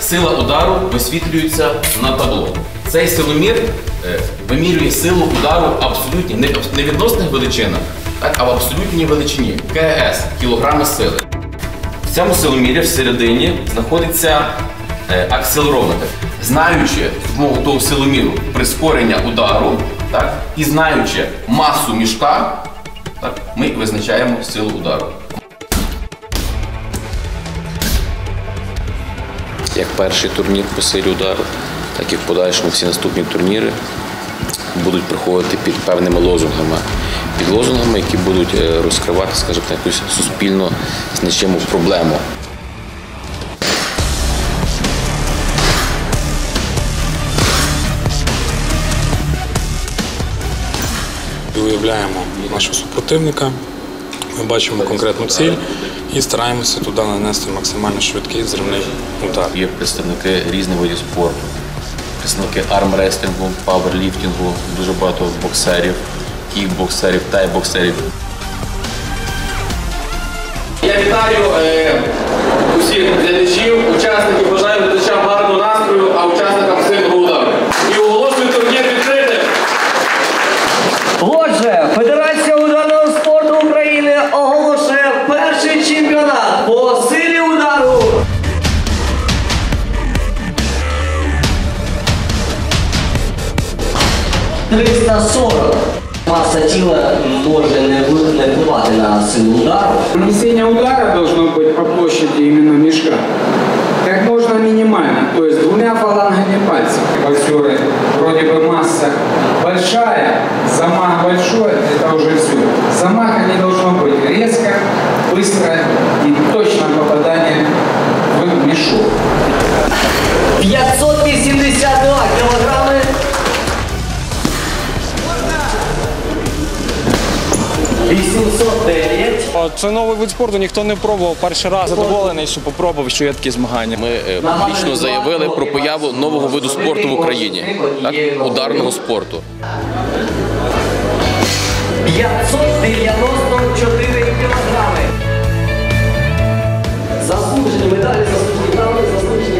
сила удару висвітлюється на табло. Цей силомір е, вимірює силу удару абсолютні, не, в- відносних величинах, так, а в абсолютній величині КС кілограми сили. В цьому силомірі всередині знаходиться е, акселерометр. Знаючи допомогу того силоміру прискорення удару, так, і знаючи масу мішка, так, ми визначаємо силу удару. Як перший турнір по силі удару, так і в подальшому всі наступні турніри будуть проходити під певними лозунгами. Під лозунгами, які будуть е, розкривати, скажімо якусь суспільно значиму проблему. Виявляємо нашого супротивника, ми бачимо конкретну ціль і стараємося туди нанести максимально швидкий зривний удар. Є представники різних видів спорту, представники армрестлінгу, пауерліфтингу, дуже багато боксерів, кікбоксерів, тайбоксерів. «340». Маса тіла може не впливати на силу удару. Нанесение удара должно быть по площади именно мешка. Как можно минимально, то есть двумя фалангами пальцев. Боксеры, вроде бы масса большая, замах большой, это уже все. Замаха 709. Це новий вид спорту, ніхто не пробував. Перший раз задоволений, що попробував, що є такі змагання. Ми е, публічно заявили про появу нового виду спорту в Україні, ударного спорту. 594 кілограми. Заслужені медалі, заслужені медалі, заслужені